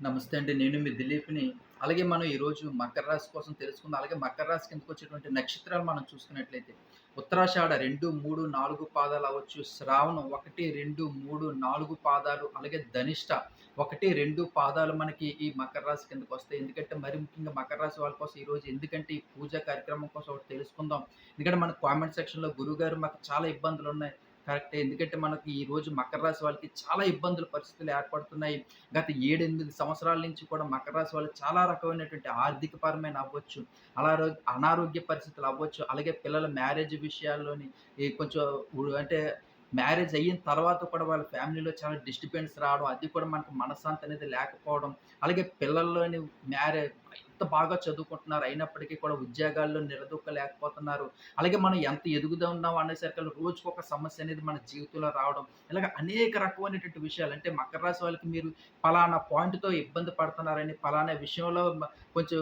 నమస్తే అండి. నేను మీ దిలీప్‌ని. అలాగే మనం ఈరోజు మకర రాశి కోసం తెలుసుకుందాం. అలాగే మకర రాశి కిందకు వచ్చేటువంటి నక్షత్రాలు మనం చూసుకున్నట్లయితే ఉత్తరాషాఢ 2, 3, 4 పాదాలు అవ్వచ్చు. శ్రావణం 1, 2, 3, 4 పాదాలు అలాగే ధనిష్ట 1, 2 పాదాలు మనకి ఈ మకర రాశి కిందకు వస్తాయి. ఎందుకంటే మరి ముఖ్యంగా మకర రాశి వాళ్ళ కోసం ఈరోజు ఎందుకంటే ఈ పూజా కార్యక్రమం కోసం ఒకటి తెలుసుకుందాం. ఎందుకంటే మన కామెంట్ సెక్షన్‌లో గురువుగారు మాకు చాలా ఇబ్బందులు ఉన్నాయి కరెక్టే. ఎందుకంటే మనకి ఈ రోజు మకర రాశి వాళ్ళకి చాలా ఇబ్బందుల పరిస్థితులు ఏర్పడుతున్నాయి. గత 7, 8 సంవత్సరాల నుంచి కూడా మకర రాశి వాళ్ళు చాలా రకమైనటువంటి ఆర్థికపరమైన అవ్వచ్చు, అలా అనారోగ్య పరిస్థితులు అవ్వచ్చు, అలాగే పిల్లల మ్యారేజ్ విషయాల్లోని కొంచెం అంటే మ్యారేజ్ అయిన తర్వాత కూడా వాళ్ళ ఫ్యామిలీలో చాలా డిస్టర్బెన్స్ రావడం, అది కూడా మనకు మనశ్శాంతి అనేది లేకపోవడం, అలాగే పిల్లల్లోని మ్యారేజ్ ఎంత బాగా చదువుకుంటున్నారు అయినప్పటికీ కూడా ఉద్యోగాల్లో నిలదొక్కలేకపోతున్నారు. అలాగే మనం ఎంత ఎదుగుతున్నాం అనేసరికి ఒక సమస్య అనేది మన జీవితంలో రావడం. ఇలాగ అనేక రకమైనటువంటి విషయాలు అంటే మకర రాశి వాళ్ళకి మీరు పలానా పాయింట్‌తో ఇబ్బంది పడుతున్నారని, పలానా విషయంలో కొంచెం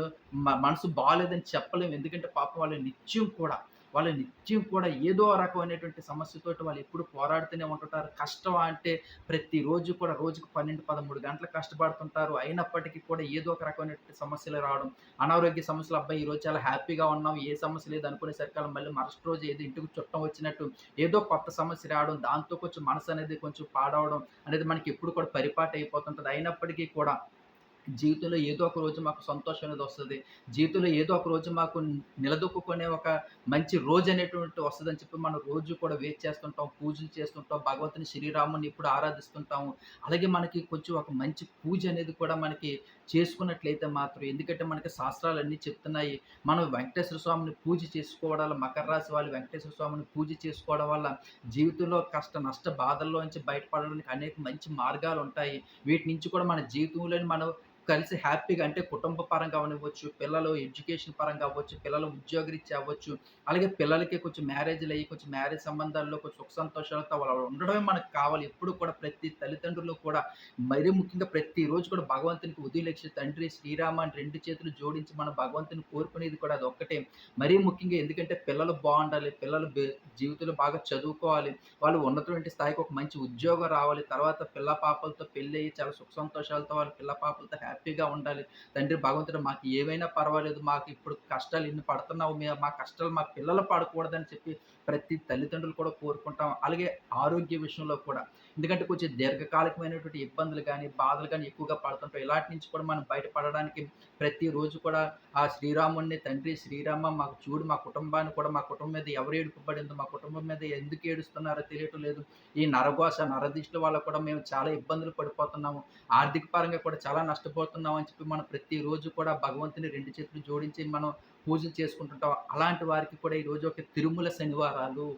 మనసు బాగాలేదని చెప్పలేము. ఎందుకంటే పాపం వాళ్ళు నిత్యం కూడా వాళ్ళు నిత్యం కూడా ఏదో రకమైనటువంటి సమస్యతోటి వాళ్ళు ఎప్పుడు పోరాడుతూనే ఉంటుంటారు. కష్టం అంటే ప్రతిరోజు కూడా రోజుకు 12, 13 గంటలు కష్టపడుతుంటారు. అయినప్పటికీ కూడా ఏదో ఒక రకమైనటువంటి సమస్యలు రావడం, అనారోగ్య సమస్యలు అబ్బాయి ఈరోజు చాలా హ్యాపీగా ఉన్నాం. ఏ సమస్య లేదు సరికాలం మళ్ళీ మరుసటి రోజు ఏదో ఇంటికి చుట్టం వచ్చినట్టు ఏదో కొత్త సమస్య రావడం, దాంతో కొంచెం మనసు అనేది కొంచెం పాడవడం అనేది మనకి ఎప్పుడు కూడా పరిపాటి అయిపోతుంటుంది అయినప్పటికీ కూడా జీవితంలో ఏదో ఒక రోజు మాకు సంతోషం అనేది వస్తుంది జీవితంలో ఏదో ఒక రోజు మాకు నిలదొక్కుకునే ఒక మంచి రోజు అనేటువంటి వస్తుందని చెప్పి మనం రోజు కూడా వెయిట్ చేస్తుంటాం. పూజలు చేస్తుంటాం. భగవంతుని శ్రీరాముని ఎప్పుడు ఆరాధిస్తుంటాము. అలాగే మనకి కొంచెం ఒక మంచి పూజ అనేది కూడా మనకి చేసుకున్నట్లయితే మాత్రం ఎందుకంటే మనకి శాస్త్రాలు అన్నీ చెప్తున్నాయి. మనం వెంకటేశ్వర స్వామిని పూజ చేసుకోవడం వల్ల మకర రాశి వాళ్ళు వెంకటేశ్వర స్వామిని పూజ చేసుకోవడం వల్ల జీవితంలో కష్ట నష్ట బాధల్లోంచి బయటపడడానికి అనేక మంచి మార్గాలు ఉంటాయి వీటి నుంచి కూడా మన జీవితంలోని మనం కలిసి హ్యాపీగా అంటే కుటుంబ పరంగా అవ్వచ్చు పిల్లలు ఎడ్యుకేషన్ పరంగా అవ్వచ్చు, పిల్లలు ఉద్యోగరీత్యా అవ్వచ్చు, అలాగే పిల్లలకి కొంచెం మ్యారేజ్లు అయ్యి కొంచెం మ్యారేజ్ సంబంధాల్లో కొంచెం సుఖ సంతోషాలతో వాళ్ళు ఉండడమే మనకు కావాలి. ఎప్పుడు కూడా ప్రతి తల్లిదండ్రులు కూడా మరీ ముఖ్యంగా ప్రతిరోజు కూడా భగవంతునికి ఉదయలక్ష్మి తండ్రి శ్రీరామ అని రెండు చేతులు జోడించి మనం భగవంతుని కోరుకునేది కూడా అదొక్కటే. మరీ ముఖ్యంగా ఎందుకంటే పిల్లలు బాగుండాలి పిల్లలు జీవితంలో బాగా చదువుకోవాలి. వాళ్ళు ఉన్నటువంటి స్థాయికి ఒక మంచి ఉద్యోగం రావాలి. తర్వాత పిల్ల పాపలతో పెళ్ళయ్యి చాలా సుఖ సంతోషాలతో వాళ్ళ పిల్ల పాపలతో హ్యాపీ హ్యాపీగా ఉండాలి. తండ్రి భగవంతుడు మాకు ఏమైనా పర్వాలేదు. మాకు ఇప్పుడు కష్టాలు ఇన్ని పడుతున్నావు. మా కష్టాలు మా పిల్లలు పడకూడదని చెప్పి ప్రతి తల్లిదండ్రులు కూడా కోరుకుంటాం. అలాగే ఆరోగ్య విషయంలో కూడా. ఎందుకంటే కొంచెం దీర్ఘకాలికమైనటువంటి ఇబ్బందులు కానీ బాధలు కానీ ఎక్కువగా పడుతుంటాం. ఇలాంటి నుంచి కూడా మనం బయటపడడానికి ప్రతిరోజు కూడా ఆ శ్రీరాముడిని తండ్రి శ్రీరామ మాకు చూడు మా కుటుంబాన్ని కూడా మా కుటుంబం మీద ఎవరు ఏడుపబడిందో మా కుటుంబం మీద ఎందుకు ఏడుస్తున్నారో తెలియటం లేదు. ఈ నరగోస నరదిష్టి వల్ల కూడా మేము చాలా ఇబ్బందులు పడిపోతున్నాము. ఆర్థిక పరంగా కూడా చాలా నష్టపోతున్నాం అని చెప్పి మనం ప్రతిరోజు కూడా భగవంతుని రెండు చేతులు జోడించి మనం పూజలు చేసుకుంటుంటాం. అలాంటి వారికి కూడా ఈరోజు ఒక తిరుమల శనివారాలు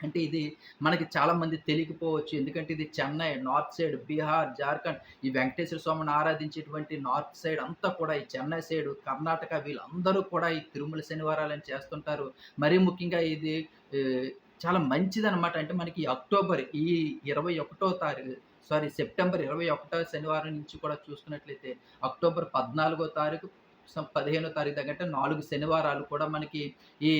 అంటే ఇది మనకి చాలామంది తెలియకపోవచ్చు. ఎందుకంటే ఇది చెన్నై, నార్త్ సైడ్, బీహార్, జార్ఖండ్ ఈ వెంకటేశ్వర స్వామిని ఆరాధించేటువంటి నార్త్ సైడ్ అంతా కూడా ఈ చెన్నై సైడ్ కర్ణాటక వీళ్ళందరూ కూడా ఈ తిరుమల శనివారాలని చేస్తుంటారు. మరీ ముఖ్యంగా ఇది చాలా మంచిదనమాట. అంటే మనకి అక్టోబర్ ఈ 21 తారీఖు సారీ సెప్టెంబర్ 21 శనివారం నుంచి కూడా చూసుకున్నట్లయితే అక్టోబర్ 14 తారీఖు, పదిహేనో తారీఖు దగ్గర నాలుగు శనివారాలు కూడా మనకి ఈ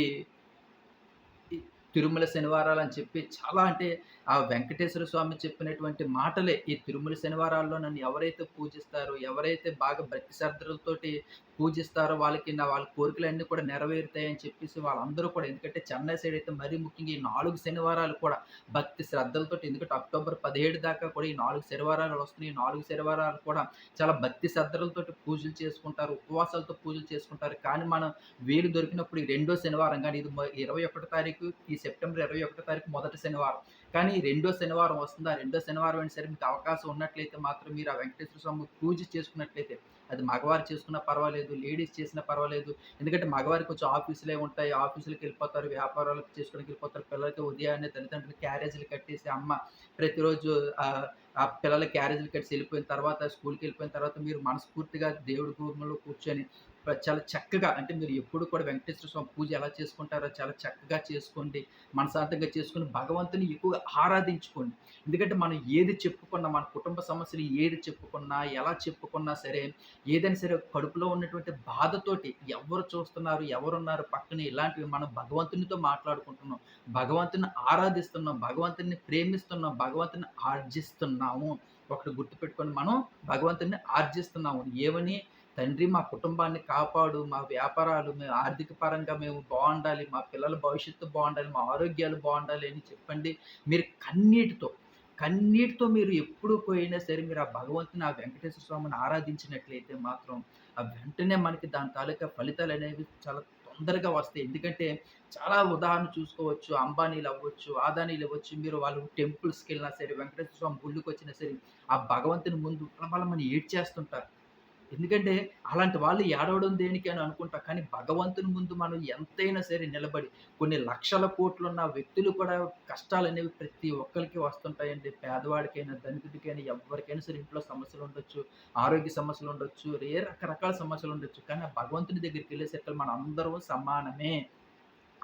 తిరుమల శనివారాలు అని చెప్పి చాలా అంటే ఆ వెంకటేశ్వర స్వామి చెప్పినటువంటి మాటలే ఈ తిరుమల శనివారాల్లో నన్ను ఎవరైతే పూజిస్తారో, ఎవరైతే బాగా భక్తి శ్రద్ధలతోటి పూజిస్తారో వాళ్ళకి నా వాళ్ళ కోరికలన్నీ కూడా నెరవేరుతాయని చెప్పేసి వాళ్ళందరూ కూడా ఎందుకంటే చెన్నై సైడ్ అయితే మరీ ముఖ్యంగా ఈ నాలుగు శనివారాలు కూడా భక్తి శ్రద్ధలతోటి ఎందుకంటే అక్టోబర్ 17 దాకా కూడా ఈ నాలుగు శనివారాలు వస్తున్నాయి. ఈ నాలుగు శనివారాలు కూడా చాలా భక్తి శ్రద్ధలతోటి పూజలు చేసుకుంటారు. ఉపవాసాలతో పూజలు చేసుకుంటారు. కానీ మనం వీలు దొరికినప్పుడు ఈ రెండో శనివారం కానీ ఇది ఇరవై ఒకటో తారీఖు ఈ సెప్టెంబర్ 21 తారీఖు మొదటి శనివారం. కానీ రెండో శనివారం వస్తుంది. ఆ రెండో శనివారం అయినా సరే మీకు అవకాశం ఉన్నట్లయితే మాత్రం మీరు ఆ వెంకటేశ్వర స్వామి పూజ చేసుకున్నట్లయితే అది మగవారు చేసుకున్నా పర్వాలేదు. లేడీస్ చేసినా పర్వాలేదు. ఎందుకంటే మగవారికి కొంచెం ఆఫీసులే ఉంటాయి. ఆఫీసులకెళ్ళిపోతారు. వ్యాపారాలకు చేసుకోవడానికి వెళ్ళిపోతారు. పిల్లలకి ఉదయాన్నే తల్లిదండ్రులు క్యారేజీలు కట్టేసి అమ్మ ప్రతిరోజు ఆ పిల్లల క్యారేజీలు కట్టేసి వెళ్ళిపోయిన తర్వాత స్కూల్కి వెళ్ళిపోయిన తర్వాత మీరు మనస్ఫూర్తిగా దేవుడి గుమ్మంలో కూర్చొని చాలా చక్కగా అంటే మీరు ఎప్పుడు కూడా వెంకటేశ్వర స్వామి పూజ ఎలా చేసుకుంటారో చాలా చక్కగా చేసుకోండి. మనసార్థంగా చేసుకుని భగవంతుని ఎక్కువగా ఆరాధించుకోండి. ఎందుకంటే మనం ఏది చెప్పుకున్నా మన కుటుంబ సమస్యలు ఏది చెప్పుకున్నా, ఎలా చెప్పుకున్నా సరే ఏదైనా సరే కడుపులో ఉన్నటువంటి బాధతోటి ఎవరు చూస్తున్నారు, ఎవరున్నారు పక్కన ఇలాంటివి మనం భగవంతునితో మాట్లాడుకుంటున్నాం. భగవంతుని ఆరాధిస్తున్నాం. భగవంతుని ప్రేమిస్తున్నాం. భగవంతుని ఆర్జిస్తున్నాము. ఒకటి గుర్తుపెట్టుకొని మనం భగవంతుని ఆర్జిస్తున్నాము ఏమని తండ్రి మా కుటుంబాన్ని కాపాడు మా వ్యాపారాలు మేము ఆర్థిక పరంగా మేము బాగుండాలి మా పిల్లల భవిష్యత్తు బాగుండాలి మా ఆరోగ్యాలు బాగుండాలి అని చెప్పండి. మీరు కన్నీటితో కన్నీటితో మీరు ఎప్పుడు పోయినా సరే మీరు ఆ భగవంతుని ఆ వెంకటేశ్వర స్వామిని ఆరాధించినట్లయితే మాత్రం ఆ వెంటనే మనకి దాని తాలూకా ఫలితాలు అనేవి చాలా తొందరగా వస్తాయి. ఎందుకంటే చాలా ఉదాహరణ చూసుకోవచ్చు. అంబానీలు అవ్వచ్చు ఆదానీలు అవ్వచ్చు. మీరు వాళ్ళు టెంపుల్స్కి వెళ్ళినా సరే వెంకటేశ్వర స్వామి గుళ్ళకి వచ్చినా సరే ఆ భగవంతుని ముందు వాళ్ళ ఏడ్చేస్తుంటారు. ఎందుకంటే అలాంటి వాళ్ళు ఏడవడం దేనికి అని అనుకుంటా కానీ భగవంతుని ముందు మనం ఎంతైనా సరే నిలబడి కొన్ని లక్షల కోట్లున్న వ్యక్తులు కూడా కష్టాలు అనేవి ప్రతి ఒక్కరికి వస్తుంటాయండి. పేదవాడికైనా ధనికుడికైనా ఎవరికైనా సరే ఇంట్లో సమస్యలు ఉండొచ్చు ఆరోగ్య సమస్యలు ఉండొచ్చు ఏ రకరకాల సమస్యలు ఉండొచ్చు. కానీ ఆ భగవంతుని దగ్గరికి వెళ్ళేసరికి మనం అందరం సమానమే.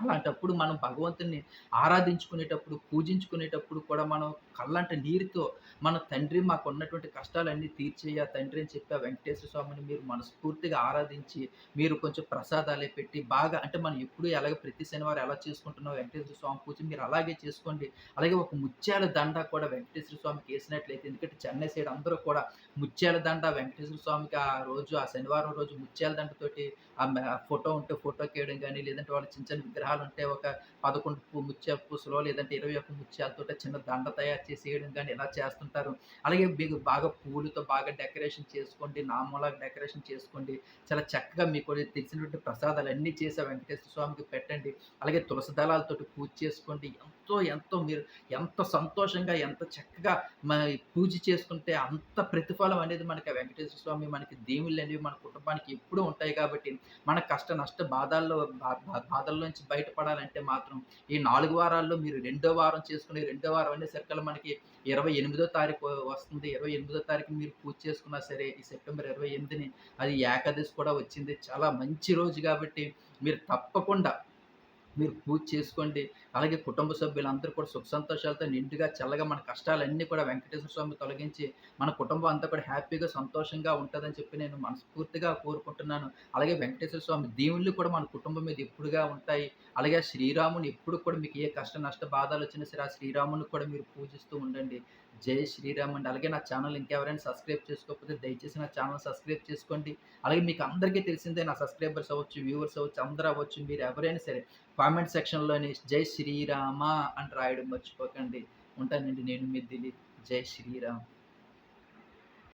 అలాంటప్పుడు మనం భగవంతుని ఆరాధించుకునేటప్పుడు, పూజించుకునేటప్పుడు కూడా మనం కళ్ళంట నీరుతో మన తండ్రి మాకున్నటువంటి కష్టాలన్నీ తీర్చేయ తండ్రి అని చెప్పి ఆ వెంకటేశ్వర స్వామిని మీరు మనస్ఫూర్తిగా ఆరాధించి, మీరు కొంచెం ప్రసాదాలే పెట్టి బాగా అంటే మనం ఎప్పుడు ఎలాగ ప్రతి శనివారం ఎలా చేసుకుంటున్నాం వెంకటేశ్వర స్వామి పూజ మీరు అలాగే చేసుకోండి. అలాగే ఒక ముత్యాల దండ కూడా వెంకటేశ్వర స్వామికి వేసినట్లయితే ఎందుకంటే చెన్నై సైడ్ అందరూ కూడా ముత్యాల దండ వెంకటేశ్వర స్వామికి ఆ రోజు ఆ శనివారం రోజు ముత్యాల దండతోటి ఆ ఫోటో ఉంటే ఫోటోకేయడం కానీ లేదంటే వాళ్ళ చిన్న చిన్న అంటే ఒక 11 పు పూసలో లేదంటే ఇరవై ఒక్క ముత్యాలతో చిన్న దండ తయారు చేసి వేయడం కానీ ఇలా చేస్తుంటారు. అలాగే మీకు బాగా పూలతో బాగా డెకరేషన్ చేసుకోండి. నామూలాగా డెకరేషన్ చేసుకోండి. చాలా చక్కగా మీకు తెలిసినటువంటి ప్రసాదాలు అన్నీ చేసి వెంకటేశ్వర స్వామికి పెట్టండి. అలాగే తులసి దళాలతోటి పూజ చేసుకోండి. ఎంతో ఎంతో మీరు ఎంత సంతోషంగా ఎంత చక్కగా పూజ చేసుకుంటే అంత ప్రతిఫలం అనేది మనకి వెంకటేశ్వర స్వామి మనకి దేవుళ్ళు అనేవి మన కుటుంబానికి ఎప్పుడూ ఉంటాయి కాబట్టి మన కష్ట నష్ట బాధల్లో బా బాధల్లో నుంచి బయటపడాలంటే మాత్రం ఈ నాలుగు వారాల్లో మీరు రెండో వారం చేసుకునే రెండో వారం అనేసరికల్లా మనకి 28 తారీఖు వస్తుంది. 28 తారీఖు మీరు పూజ చేసుకున్నా సరే ఈ సెప్టెంబర్ 28ని అది ఏకాదశి కూడా వచ్చింది. చాలా మంచి రోజు కాబట్టి మీరు తప్పకుండా మీరు పూజ చేసుకోండి. అలాగే కుటుంబ సభ్యులందరూ కూడా సుఖ సంతోషాలతో నిండుగా చల్లగా మన కష్టాలన్నీ కూడా వెంకటేశ్వర స్వామి తొలగించి, మన కుటుంబం అంతా కూడా హ్యాపీగా, సంతోషంగా ఉంటుందని చెప్పి నేను మనస్ఫూర్తిగా కోరుకుంటున్నాను. అలాగే వెంకటేశ్వర స్వామి దేవుళ్ళు కూడా మన కుటుంబం మీద ఎప్పుడుగా ఉంటాయి. అలాగే శ్రీరాముని ఎప్పుడు కూడా మీకు ఏ కష్ట, నష్ట బాధలు వచ్చినా సరే ఆ శ్రీరాముని కూడా మీరు పూజిస్తూ ఉండండి. జై శ్రీరామ్ అండి. అలాగే నా ఛానల్ ఇంకెవరైనా సబ్స్క్రైబ్ చేసుకోకపోతే దయచేసి నా ఛానల్ సబ్స్క్రైబ్ చేసుకోండి. అలాగే మీకు అందరికీ తెలిసిందే నా సబ్స్క్రైబర్స్ అవ్వచ్చు, వ్యూవర్స్ అవ్వచ్చు, అందరూ అవ్వచ్చు. మీరు ఎవరైనా సరే కామెంట్ సెక్షన్‌లోని జై శ్రీరామ అని రాయడం మర్చిపోకండి. ఉంటానండి. నేను మీ దిలీప్. జై శ్రీరామ్.